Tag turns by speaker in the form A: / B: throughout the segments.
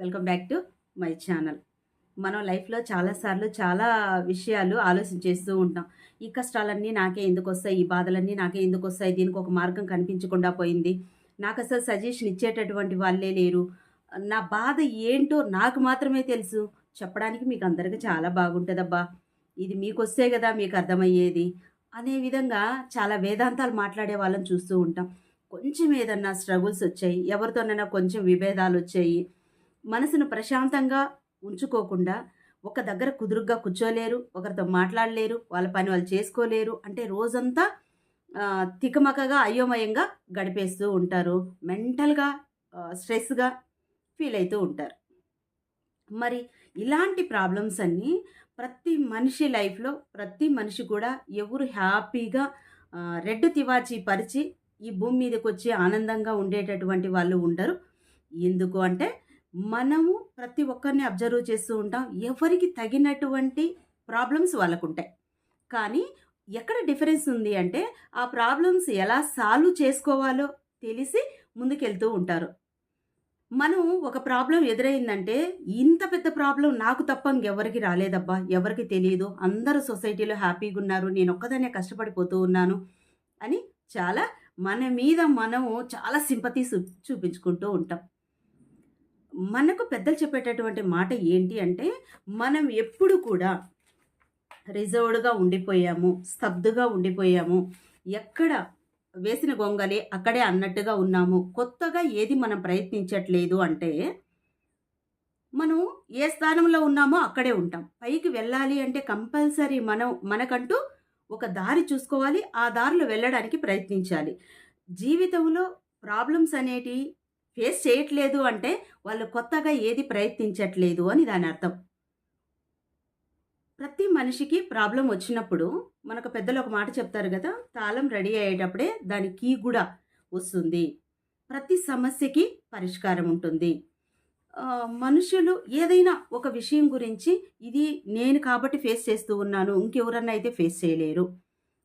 A: Welcome back to my channel. మనం లైఫ్లో చాలాసార్లు చాలా విషయాలు ఆలోచించేస్తూ ఉంటాం. ఈ కష్టాలన్నీ నాకే ఎందుకు వస్తాయి? ఈ బాధలన్నీ నాకే ఎందుకు వస్తాయి? దీనికి ఒక మార్గం కనిపించకుండా పోయింది. నాకు అసలు సజెషన్ ఇచ్చేటటువంటి వాళ్ళే లేరు. నా బాధ ఏంటో నాకు మాత్రమే తెలుసు. చెప్పడానికి మీకు అందరికీ చాలా బాగుంటుందబ్బా. ఇది మీకు వస్తే కదా మీకు అర్థమయ్యేది. అనే విధంగా చాలా వేదాంతాలు మాట్లాడే వాళ్ళని చూస్తూ ఉంటాం. కొంచెం ఏదన్నా స్ట్రగుల్స్ వచ్చాయి. ఎవరితోనైనా కొంచెం విభేదాలు వచ్చాయి. మనసును ప్రశాంతంగా ఉంచుకోకుండా ఒక దగ్గర కుదురుగ్గా కూర్చోలేరు ఒకరితో మాట్లాడలేరు వాళ్ళ పని వాళ్ళు చేసుకోలేరు అంటే రోజంతా తికమకగా అయోమయంగా గడిపేస్తూ ఉంటారు. మెంటల్గా స్ట్రెస్గా ఫీల్ అవుతూ ఉంటారు. మరి ఇలాంటి ప్రాబ్లమ్స్ అన్నీ ప్రతి మనిషి లైఫ్లో ప్రతి మనిషి కూడా ఎవరు హ్యాపీగా రెడ్ తివాచి పరిచి ఈ భూమి మీదకి వచ్చి ఆనందంగా ఉండేటటువంటి వాళ్ళు ఉండరు. ఎందుకు అంటే మనము ప్రతి ఒక్కరిని అబ్జర్వ్ చేస్తూ ఉంటాం. ఎవరికి తగినటువంటి ప్రాబ్లమ్స్ వాళ్ళకు ఉంటాయి కానీ ఎక్కడ డిఫరెన్స్ ఉంది అంటే ఆ ప్రాబ్లమ్స్ ఎలా సాల్వ్ చేసుకోవాలో తెలిసి ముందుకెళ్తూ ఉంటారు. మనం ఒక ప్రాబ్లం ఎదురైందంటే ఇంత పెద్ద ప్రాబ్లం నాకు తప్ప ఇంకెవరికి రాలేదబ్బా. ఎవరికి తెలియదు అందరూ సొసైటీలో హ్యాపీగా ఉన్నారు. నేను ఒక్కదాన్నే కష్టపడిపోతూ ఉన్నాను అని చాలా మన మీద మనము చాలా సింపతి చూపించుకుంటూ ఉంటాం. మనకు పెద్దలు చెప్పేటటువంటి మాట ఏంటి అంటే మనం ఎప్పుడు కూడా రిజర్వ్డ్గా ఉండిపోయాము స్తబ్దుగా ఉండిపోయాము ఎక్కడ వేసిన గొంగలి అక్కడే అన్నట్టుగా ఉన్నాము కొత్తగా ఏది మనం ప్రయత్నించట్లేదు అంటే మనం ఏ స్థానంలో ఉన్నామో అక్కడే ఉంటాం. పైకి వెళ్ళాలి అంటే కంపల్సరీ మనం మనకంటూ ఒక దారి చూసుకోవాలి ఆ దారిలో వెళ్ళడానికి ప్రయత్నించాలి. జీవితంలో ప్రాబ్లమ్స్ అనేటివి ఫేస్ చేయట్లేదు అంటే వాళ్ళు కొత్తగా ఏది ప్రయత్నించట్లేదు అని దాని అర్థం. ప్రతి మనిషికి ప్రాబ్లం వచ్చినప్పుడు మనకు పెద్దలు ఒక మాట చెప్తారు కదా తాళం రెడీ అయ్యేటప్పుడే దాని కీ కూడా వస్తుంది. ప్రతి సమస్యకి పరిష్కారం ఉంటుంది. మనుషులు ఏదైనా ఒక విషయం గురించి ఇది నేను కాబట్టి ఫేస్ చేస్తూ ఉన్నాను ఇంకెవరన్నా అయితే ఫేస్ చేయలేరు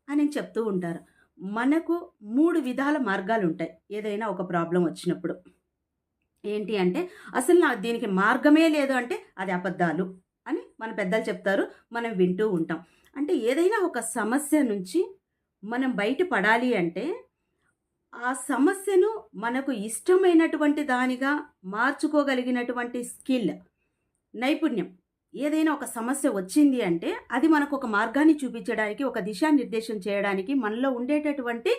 A: అని చెప్తూ ఉంటారు. మనకు మూడు విధాల మార్గాలు ఉంటాయి ఏదైనా ఒక ప్రాబ్లం వచ్చినప్పుడు. ఏంటి అంటే అసలు నా దీనికి మార్గమే లేదు అంటే అది అబద్ధాలు అని మన పెద్దలు చెప్తారు మనం వింటూ ఉంటాం. అంటే ఏదైనా ఒక సమస్య నుంచి మనం బయటపడాలి అంటే ఆ సమస్యను మనకు ఇష్టమైనటువంటి దానిగా మార్చుకోగలిగినటువంటి స్కిల్ నైపుణ్యం ఏదైనా ఒక సమస్య వచ్చింది అంటే అది మనకు ఒక మార్గాన్ని చూపించడానికి ఒక దిశానిర్దేశం చేయడానికి మనలో ఉండేటటువంటి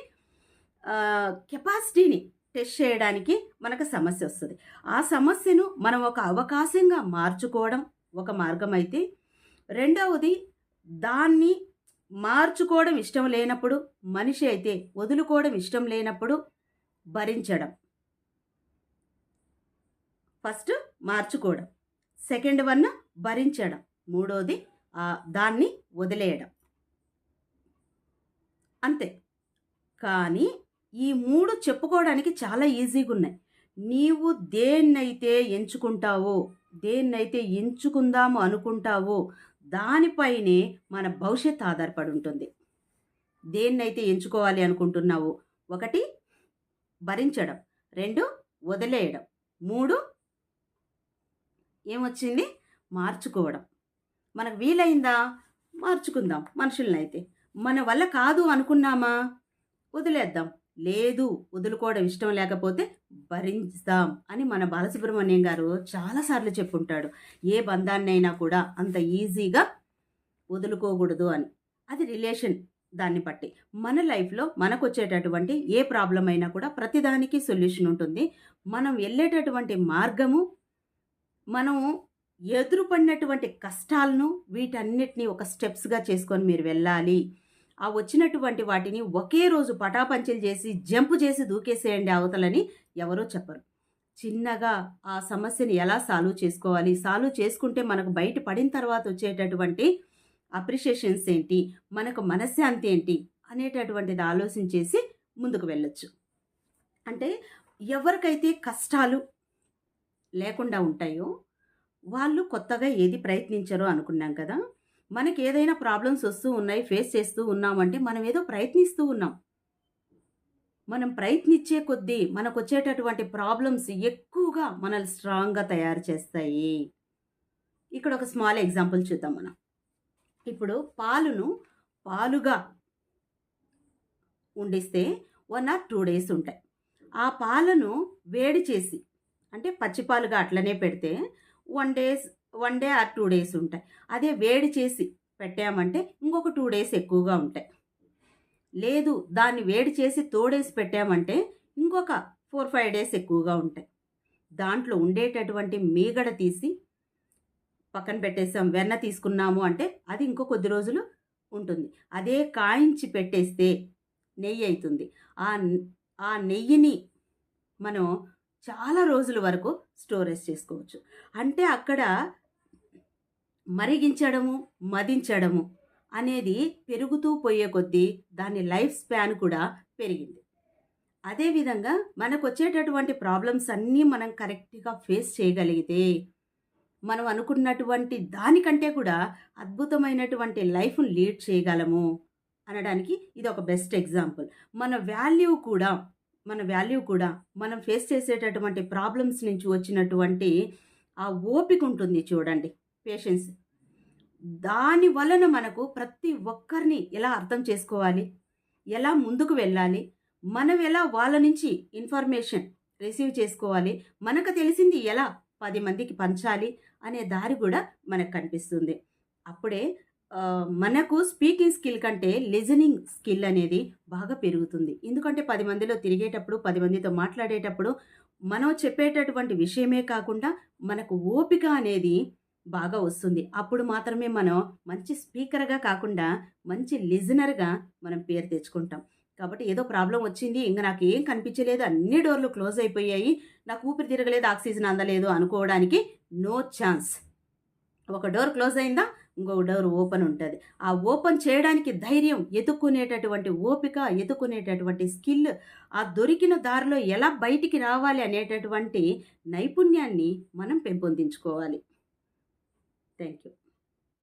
A: కెపాసిటీని టెస్ట్ చేయడానికి మనకు సమస్య వస్తుంది. ఆ సమస్యను మనం ఒక అవకాశంగా మార్చుకోవడం ఒక మార్గం అయితే రెండవది దాన్ని మార్చుకోవడం ఇష్టం లేనప్పుడు మనిషి అయితే వదులుకోవడం ఇష్టం లేనప్పుడు భరించడం. ఫస్ట్ మార్చుకోవడం. సెకండ్ వన్ భరించడం. మూడోది దాన్ని వదిలేయడం. అంతే. కానీ ఈ మూడు చెప్పుకోవడానికి చాలా ఈజీగా ఉన్నాయి. నీవు దేన్నైతే ఎంచుకుంటావో దేన్నైతే ఎంచుకుందాము అనుకుంటావో దానిపైనే మన భవిష్యత్ ఆధారపడి ఉంటుంది. దేన్నైతే ఎంచుకోవాలి అనుకుంటున్నావో ఒకటి భరించడం రెండు వదిలేయడం మూడు ఏమొచ్చింది? మార్చుకోవడం. మనకు వీలైందా? మార్చుకుందాం మనుషులనైతే. అయితే మన వల్ల కాదు అనుకున్నామా? వదిలేద్దాం. లేదు వదులుకోవడం ఇష్టం లేకపోతే భరిస్తాం అని మన బాలసుబ్రహ్మణ్యం గారు చాలాసార్లు చెప్పుంటాడు. ఏ బంధాన్నైనా కూడా అంత ఈజీగా వదులుకోకూడదు అని. అది రిలేషన్ దాన్ని బట్టి. మన లైఫ్లో మనకు వచ్చేటటువంటి ఏ ప్రాబ్లం అయినా కూడా ప్రతిదానికి సొల్యూషన్ ఉంటుంది. మనం వెళ్ళేటటువంటి మార్గము మనం ఎదురుపడినటువంటి కష్టాలను వీటన్నిటిని ఒక స్టెప్స్గా చేసుకొని మీరు వెళ్ళాలి. ఆ వచ్చినటువంటి వాటిని ఒకే రోజు పటాపంచలు చేసి జంప్ చేసి దూకేసేయండి అవతలని ఎవరో చెప్పరు. చిన్నగా ఆ సమస్యని ఎలా సాల్వ్ చేసుకోవాలి? సాల్వ్ చేసుకుంటే మనకు బయట పడిన తర్వాత వచ్చేటటువంటి అప్రిషియేషన్స్ ఏంటి? మనకు మనశ్శాంతి ఏంటి? అనేటటువంటిది ఆలోచించేసి ముందుకు వెళ్ళొచ్చు. అంటే ఎవరికైతే కష్టాలు లేకుండా ఉంటాయో వాళ్ళు కొత్తగా ఏది ప్రయత్నించరో అనుకున్నాం కదా? మనకి ఏదైనా ప్రాబ్లమ్స్ వస్తూ ఉన్నాయి ఫేస్ చేస్తూ ఉన్నామంటే మనం ఏదో ప్రయత్నిస్తూ ఉన్నాం మనం ప్రయత్నించే కొద్దీ మనకు వచ్చేటటువంటి ప్రాబ్లమ్స్ ఎక్కువగా మనల్ని స్ట్రాంగ్‌గా తయారు చేస్తాయి. ఇక్కడ ఒక స్మాల్ ఎగ్జాంపుల్ చూద్దాం మనం. ఇప్పుడు పాలును పాలుగా ఉండిస్తే వన్ ఆర్ టూ డేస్ ఉంటాయి. ఆ పాలను వేడి చేసి అంటే పచ్చి పాలుగా అట్లనే పెడితే one days one day or two days ఉంటాయి. అదే వేడి చేసి పెట్టామంటే ఇంకొక టూ డేస్ ఎక్కువగా ఉంటాయి. లేదు దాన్ని వేడి చేసి తోడేసి పెట్టామంటే ఇంకొక 4, 5 డేస్ ఎక్కువగా ఉంటాయి. దాంట్లో ఉండేటటువంటి మీగడ తీసి పక్కన పెట్టేసాం. వెన్న తీసుకున్నాము అంటే అది ఇంకో కొద్ది రోజులు ఉంటుంది. అదే కాయించి పెట్టేస్తే నెయ్యి అవుతుంది ఆ ఆ నెయ్యిని మనం చాలా రోజుల వరకు స్టోరేజ్ చేసుకోవచ్చు. అంటే అక్కడ మరిగించడము, మదించడము అనేది పెరుగుతూ పోయే కొద్దీ దాని లైఫ్ స్పాన్ కూడా పెరిగింది. అదే విధంగా మనకొచ్చేటటువంటి ప్రాబ్లమ్స్ అన్నీ మనం కరెక్ట్‌గా ఫేస్ చేయగలిగితే, మనం అనుకున్నటువంటి దానికంటే కూడా అద్భుతమైనటువంటి లైఫ్‌ని లీడ్ చేయగలము అనడానికి ఇది ఒక బెస్ట్ ఎగ్జాంపుల్. మన వాల్యూ కూడా మన వాల్యూ కూడా మనం ఫేస్ చేసేటటువంటి ప్రాబ్లమ్స్ నుంచి వచ్చినటువంటి ఆ ఓపిక ఉంటుంది చూడండి. పేషెన్స్. దాని వలన మనకు ప్రతి ఒక్కరిని ఎలా అర్థం చేసుకోవాలి? ఎలా ముందుకు వెళ్ళాలి? మనం ఎలా వాళ్ళ నుంచి ఇన్ఫర్మేషన్ రిసీవ్ చేసుకోవాలి? మనకు తెలిసింది ఎలా పది మందికి పంచాలి? అనే దారి కూడా మనకు కనిపిస్తుంది. అప్పుడే మనకు స్పీకింగ్ స్కిల్ కంటే లిజనింగ్ స్కిల్ అనేది బాగా పెరుగుతుంది. ఎందుకంటే పది మందిలో తిరిగేటప్పుడు, పది మందితో మాట్లాడేటప్పుడు మనం చెప్పేటటువంటి విషయమే కాకుండా మనకు ఓపిక అనేది బాగా వస్తుంది. అప్పుడు మాత్రమే మనం మంచి స్పీకర్‌గా కాకుండా మంచి లిజనర్‌గా మనం పేరు తెచ్చుకుంటాం. కాబట్టి ఏదో ప్రాబ్లం వచ్చింది. ఇంకా నాకు ఏం కనిపించలేదు. అన్ని డోర్‌లు క్లోజ్ అయిపోయాయి. నాకు ఊపిరి తిరగలేదు. ఆక్సిజన్ అందలేదు అనుకోవడానికి నో ఛాన్స్. ఒక డోర్ క్లోజ్ అయిందా? ఇంకొక డోర్ ఓపెన్ ఉంటుంది ఆ ఓపెన్ చేయడానికి ధైర్యం, ఎతుక్కునేటటువంటి ఓపిక, ఎతుక్కునేటటువంటి స్కిల్, ఆ దొరికిన దారిలో ఎలా బయటికి రావాలి అనేటటువంటి నైపుణ్యాన్ని మనం పెంపొందించుకోవాలి. Thank you.